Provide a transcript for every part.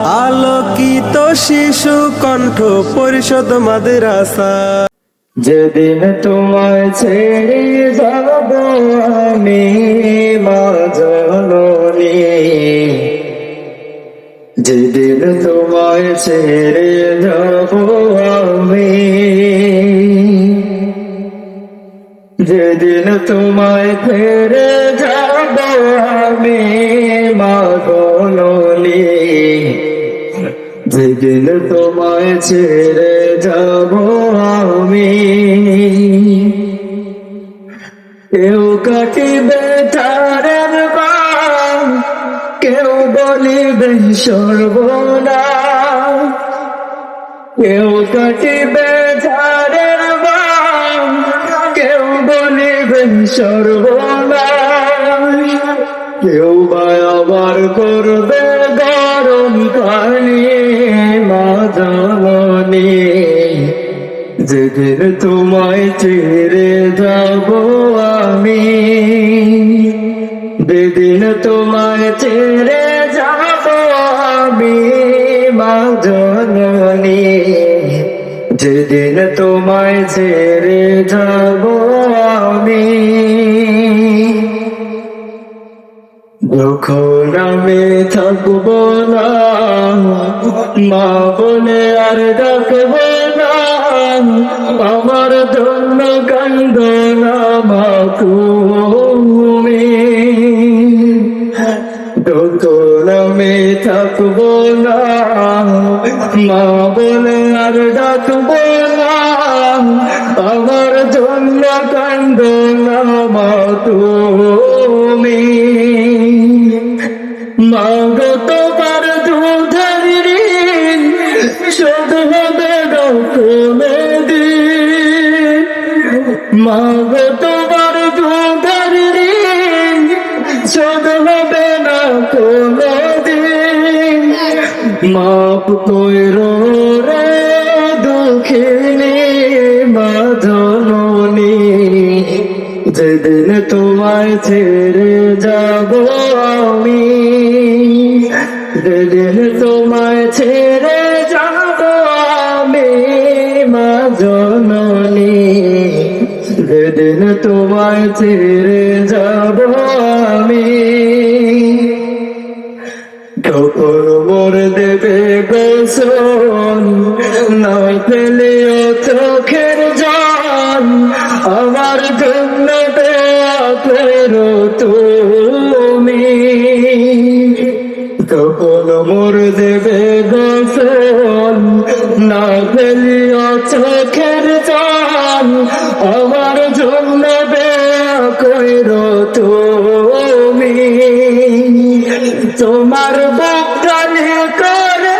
আলোকিত শিশু কণ্ঠ পরিষদ মাদ্রাসা। যেদিন তোমায় ছেড়ে যাব আমি যেদিন তোমায় ছেড়ে যাব আমি, যেদিন তোমায় ছেড়ে যাব আমি, মা যেদিন তোমায় ছেড়ে যাব আমি। কেউ কাটিবে তারের কেউ বলিবে সর্বনা। কেউ কাটিবে বাম কেউ বলিবে সর্বনা। কেউ বা আবার করবে যেদিন তোমায় ছেড়ে যাব আমি। যেদিন তোমায় ছেড়ে যাব আমি, মা জননী। যেদিন তোমায় ছেড়ে যাব আমি। যখন আমি থাকব না, মা বলে আর ডাকব আমার ধন্য কান্দ না মা তুমি যখন থাকব না মা বলে আর ডাকব মাপ কইর রে মা জননী যেদিন তোমায় ছেড়ে যাব আমি, যেদিন তোমায় ছেড়ে যাব আমি মা জননী যেদিন তোমায় ছেড়ে যাব গোসন নয় চোখের আমার দেয়া করো তুমি। তখন মোর দেবে না চোখের আমার জন্য করো তুমি। তোমার বকালে করে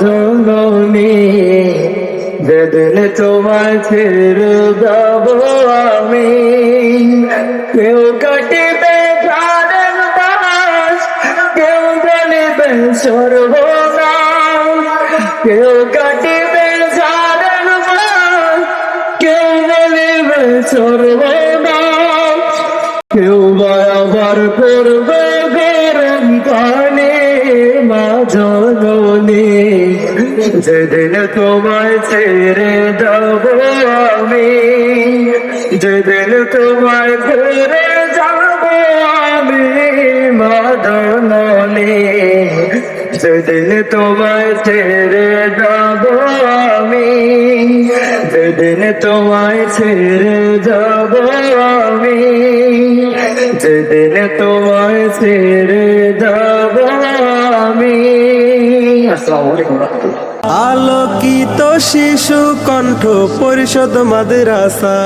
জননী, যেদিন তোমায় ছেড়ে যাব আমি, কেউ কাটিবে ঝাড়ের বাস, কেউ বলিবে সর্বনাম কেউ কাটিবে ঝাড়ের বাস, কেউ বলিবে সর্বনাম কেউ বা করবে গরম পানি জননী যেদিন তোমায় ছেড়ে যাব আমি, যেদিন তোমায় ছেড়ে যাব আমি মা জননী যেদিন তোমায় ছেড়ে যাব আমি, যেদিন তোমায় ছেড়ে যাব আমি, যেদিন তোমায় ছেড়ে যাব আমি আলোকিত শিশু কণ্ঠ পরিষদ মাদ্রাসা।